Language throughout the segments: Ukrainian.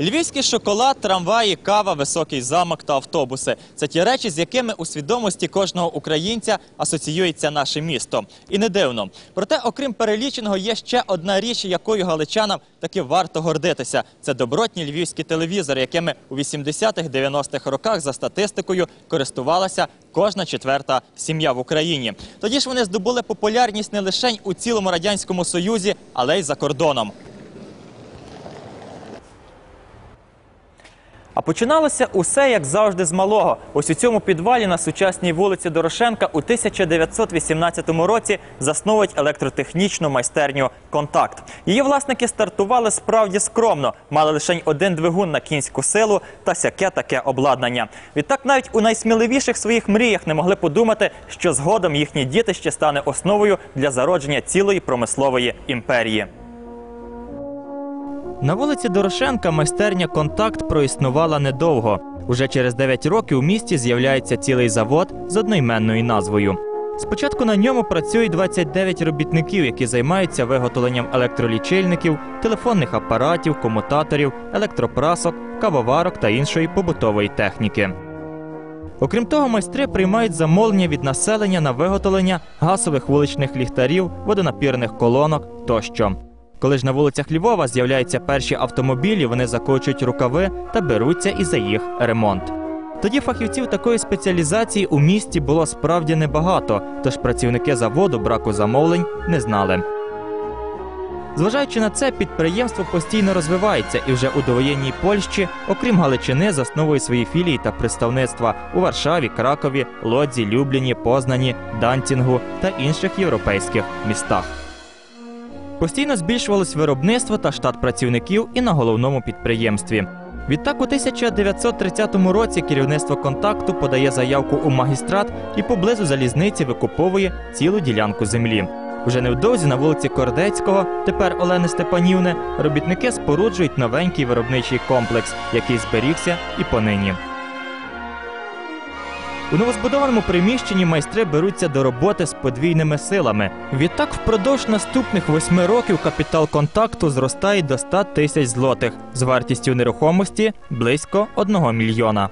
Львівський шоколад, трамваї, кава, високий замок та автобуси це ті речі, з якими у свідомості кожного українця асоціюється наше місто. І не дивно. Проте, окрім переліченого, є ще одна річ, якою галичанам таки варто гордитися. Це добротні львівські телевізори, якими у 80-х-90-х роках за статистикою користувалася кожна четверта сім'я в Україні. Тоді ж вони здобули популярність не лише у цілому радянському союзі, але й за кордоном. А починалося усе як завжди з малого. Ось у цьому підвалі на сучасній вулиці Дорошенка у 1918 році засновують електротехнічну майстерню Контакт. Її власники стартували справді скромно, мали лише один двигун на кінську силу та сяке таке обладнання. Відтак, навіть у найсміливіших своїх мріях не могли подумати, що згодом їхнє дітище стане основою для зародження цілої промислової імперії. На вулиці Дорошенка майстерня Контакт проіснувала недовго. Уже через 9 років у місті з'являється цілий завод з одноіменною назвою. Спочатку на ньому працюють 29 робітників, які займаються виготовленням електролічильників, телефонних апаратів, комутаторів, електропрасок, кавоварок та іншої побутової техніки. Окрім того, майстри приймають замовлення від населення на виготовлення газових вуличних ліхтарів, водонапірних колонок тощо. Коли ж на вулицях Львова з'являються перші автомобілі, вони закочують рукави та беруться і за їх ремонт. Тоді фахівців такої спеціалізації у місті було справді небагато, тож працівники заводу браку замовлень не знали. Зважаючи на це, підприємство постійно розвивається і вже у довоєнній Польщі, окрім Галичини, засновує свої філії та представництва у Варшаві, Кракові, Лодзі, Любліні, Познані, Данцінгу та інших європейських містах. Постійно збільшувалось виробництво та штат працівників і на головному підприємстві. Відтак, у 1930 році керівництво контакту подає заявку у магістрат і поблизу залізниці викуповує цілу ділянку землі. Вже невдовзі на вулиці Кордецького, тепер Олени Степанівни, робітники споруджують новенький виробничий комплекс, який зберігся і понині. У новозбудованому приміщенні майстри беруться до роботи з подвійними силами. Відтак, впродовж наступних восьми років капітал контакту зростає до 100 тисяч злотих з вартістю нерухомості близько 1 мільйона.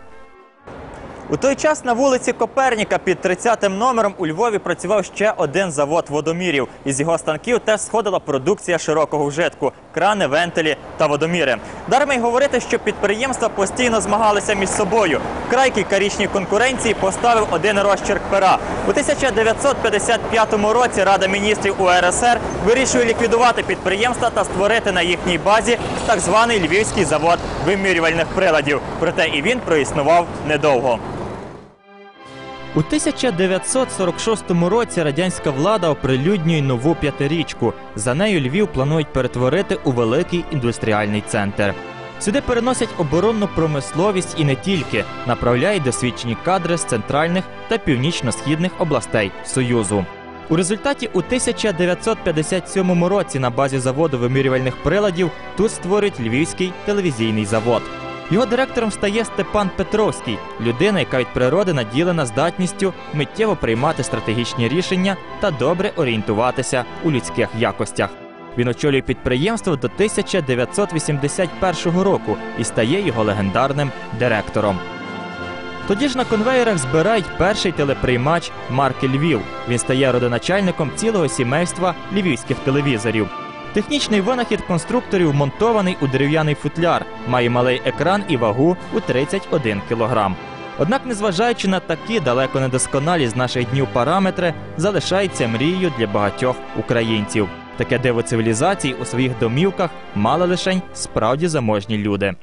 У той час на вулиці Коперніка під 30-м номером у Львові працював ще один завод водомірів. Із його станків теж сходила продукція широкого вжитку крани, вентилі та водоміри. Дарма й говорити, що підприємства постійно змагалися між собою. Край кількарічній конкуренції поставив один розчерк пера. У 1955 році Рада міністрів УРСР вирішує ліквідувати підприємства та створити на їхній базі так званий Львівський завод вимірювальних приладів. Проте і він проіснував недовго. У 1946 році радянська влада оприлюднює нову п'ятирічку. За нею Львів планують перетворити у великий індустріальний центр. Сюди переносять оборонну промисловість і не тільки направляють досвідчені кадри з центральних та північно-східних областей Союзу. У результаті у 1957 році на базі заводу вимірювальних приладів тут створюють Львівський телевізійний завод. Його директором стає Степан Петровський, людина, яка від природи наділена здатністю миттєво приймати стратегічні рішення та добре орієнтуватися у людських якостях. Він очолює підприємство до 1981 року і стає його легендарним директором. Тоді ж на конвеєрах збирають перший телеприймач марки Львів. Він стає родоначальником цілого сімейства львівських телевізорів. Технічний винахід конструкторів монтований у дерев'яний футляр, має малий екран і вагу у 31 кілограм. Однак, незважаючи на такі далеко недосконалі з наших днів параметри, залишається мрією для багатьох українців. Таке диво цивілізації у своїх домівках мали лише справді заможні люди.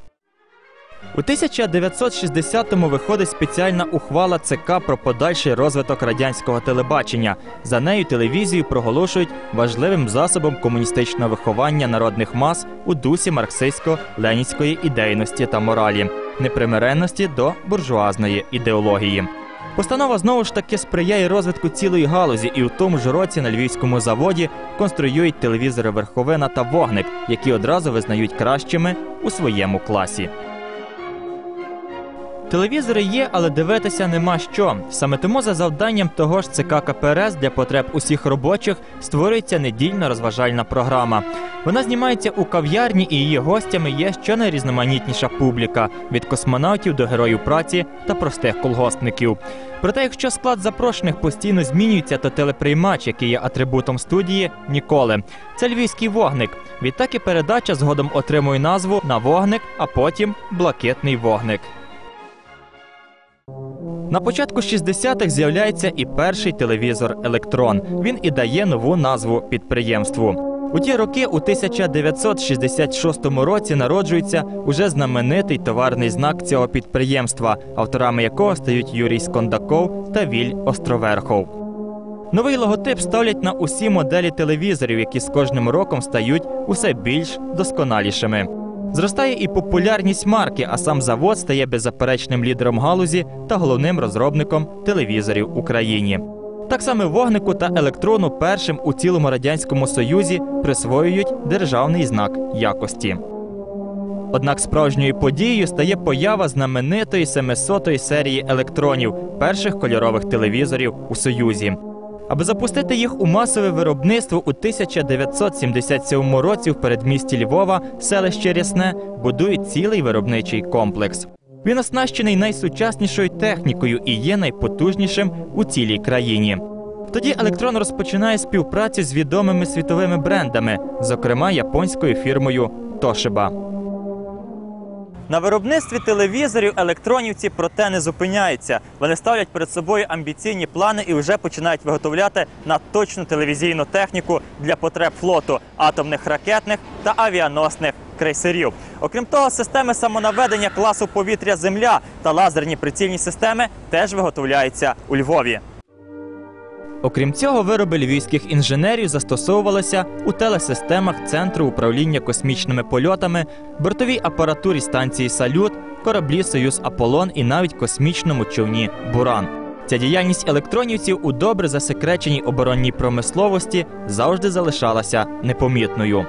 У 1960-му виходить спеціальна ухвала ЦК про подальший розвиток радянського телебачення. За нею телевізію проголошують важливим засобом комуністичного виховання народних мас у дусі марксистсько-ленінської ідейності та моралі, непримиренності до буржуазної ідеології. Постанова знову ж таки сприяє розвитку цілої галузі, і у тому ж році на львівському заводі конструюють телевізори верховина та вогник, які одразу визнають кращими у своєму класі. Телевізори є, але дивитися нема що. Саме тому за завданням того ж ЦК КПРС для потреб усіх робочих створюється недільна розважальна програма. Вона знімається у кав'ярні, і її гостями є щонайрізноманітніша публіка від космонавтів до героїв праці та простих колгоспників. Проте, якщо склад запрошених постійно змінюється, то телеприймач, який є атрибутом студії, ніколи. Це львівський вогник. Відтак і передача згодом отримує назву на вогник, а потім блакитний вогник. На початку 60-х з'являється і перший телевізор Електрон. Він і дає нову назву підприємству. У ті роки, у 1966 році, народжується уже знаменитий товарний знак цього підприємства, авторами якого стають Юрій Скондаков та Віль Островерхов. Новий логотип ставлять на усі моделі телевізорів, які з кожним роком стають усе більш досконалішими. Зростає і популярність марки, а сам завод стає беззаперечним лідером галузі та головним розробником телевізорів в Україні. Так само вогнику та електрону першим у цілому радянському союзі присвоюють державний знак якості. Однак справжньою подією стає поява знаменитої 700-ї серії електронів перших кольорових телевізорів у Союзі. Аби запустити їх у масове виробництво у 1977 році в передмісті Львова, селище Рясне, будують цілий виробничий комплекс. Він оснащений найсучаснішою технікою і є найпотужнішим у цілій країні. Тоді електрон розпочинає співпрацю з відомими світовими брендами, зокрема японською фірмою Toshiba. На виробництві телевізорів електронівці проте не зупиняються. Вони ставлять перед собою амбіційні плани і вже починають виготовляти надточну телевізійну техніку для потреб флоту атомних ракетних та авіаносних крейсерів. Окрім того, системи самонаведення класу повітря Земля та лазерні прицільні системи теж виготовляються у Львові. Окрім цього, вироби львівських інженерів застосовувалися у телесистемах Центру управління космічними польотами, бортовій апаратурі станції Салют, кораблі Союз Аполлон і навіть космічному човні Буран. Ця діяльність електронівців у добре засекреченій оборонній промисловості завжди залишалася непомітною.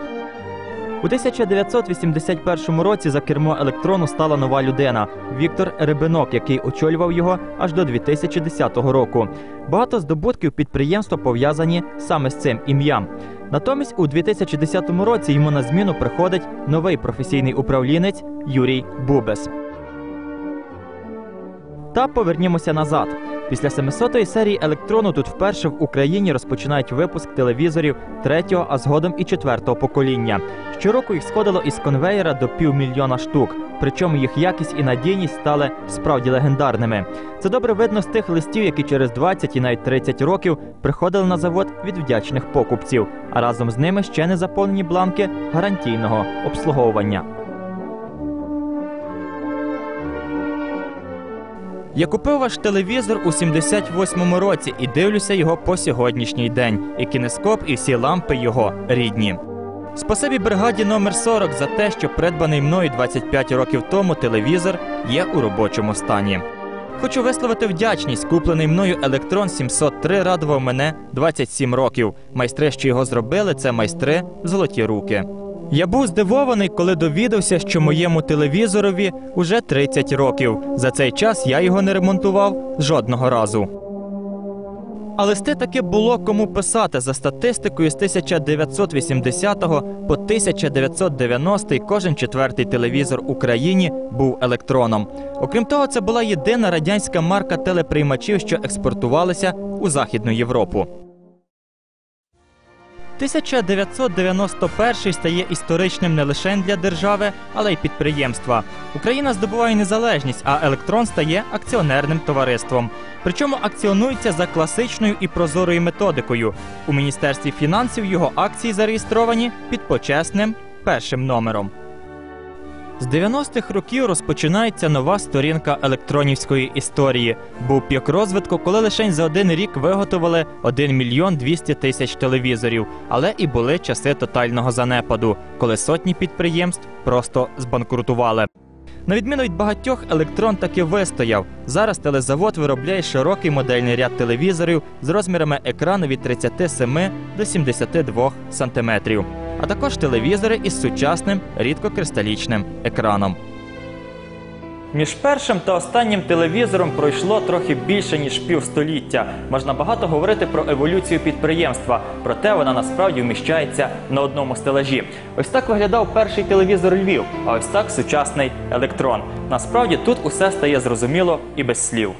У 1981 році за кермо електрону стала нова людина Віктор Рибинок, який очолював його аж до 2010 року. Багато здобутків підприємства пов'язані саме з цим ім'ям. Натомість у 2010 році йому на зміну приходить новий професійний управлінець Юрій Бубес. Та повернімося назад. Після 700-ї серії електрону тут вперше в Україні розпочинають випуск телевізорів третього, а згодом і четвертого покоління. Щороку їх сходило із конвеєра до півмільйона штук. Причому їх якість і надійність стали справді легендарними. Це добре видно з тих листів, які через 20 і навіть 30 років приходили на завод від вдячних покупців, а разом з ними ще не заповнені бланки гарантійного обслуговування. Я купив ваш телевізор у 78-му році і дивлюся його по сьогоднішній день. І кінескоп, і всі лампи його рідні. Спасибі бригаді номер 40 за те, що придбаний мною 25 років тому телевізор є у робочому стані. Хочу висловити вдячність. Куплений мною електрон 703 радував мене 27 років. Майстри, що його зробили, це майстри золоті руки. Я був здивований, коли довідався, що моєму телевізорові уже 30 років. За цей час я його не ремонтував жодного разу. А листи таки було кому писати за статистикою з 1980 по 1990 кожен четвертий телевізор Україні був електроном. Окрім того, це була єдина радянська марка телеприймачів, що експортувалися у Західну Європу. 1991 стає історичним не лише для держави, але й підприємства. Україна здобуває незалежність, а електрон стає акціонерним товариством. Причому акціонується за класичною і прозорою методикою. У міністерстві фінансів його акції зареєстровані під почесним першим номером. З 90-х років розпочинається нова сторінка електронівської історії. Був пік розвитку, коли лише за один рік виготовили 1 мільйон 200 тисяч телевізорів, але і були часи тотального занепаду, коли сотні підприємств просто збанкрутували. На відміну від багатьох, електрон таки вистояв. Зараз телезавод виробляє широкий модельний ряд телевізорів з розмірами екрану від 37 до 72 сантиметрів а також телевізори із сучасним рідкокристалічним екраном. Між першим та останнім телевізором пройшло трохи більше ніж півстоліття. Можна багато говорити про еволюцію підприємства, проте вона насправді вміщається на одному стелажі. Ось так виглядав перший телевізор Львів, а ось так сучасний електрон. Насправді тут усе стає зрозуміло і без слів.